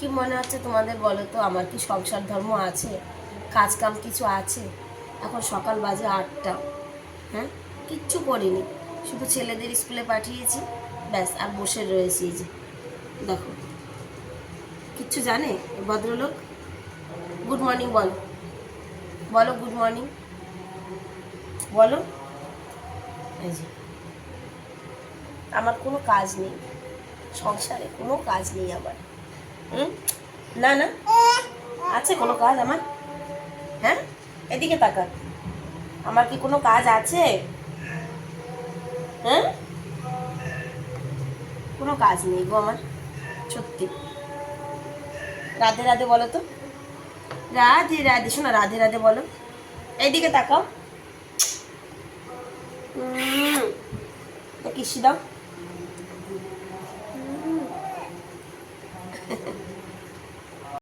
কি মনে হচ্ছে তোমাদের বলো তো? আমার কি সংসার ধর্ম আছে? কাজ কাম কিছু আছে? এখন সকাল বাজে আটটা। হ্যাঁ? কিচ্ছু করিনি। শুধু ছেলেদের স্কুলে পাঠিয়েছি। ব্যাস, আর বসে রয়েছি যে। দেখো। কিচ্ছু জানে? ভদ্রলোক? গুড মর্নিং বলো। বলো গুড মর্নিং। বলো। যে। আমার কোনো কাজ নেই। সংসারে কোনো কাজ নেই আমার। না না। আছে কোনো কাজ আমার? হ্যাঁ? এদিকে তাকান আমার কি কোনো কাজ আছে? হ্যাঁ? কোনো কাজ নেই গো আমার, সত্যি। রাধে রাধে বলো তো। রাধে রাধে, শোনো, রাধে রাধে বলো। এইদিকে তাকাও। কিসি দাও?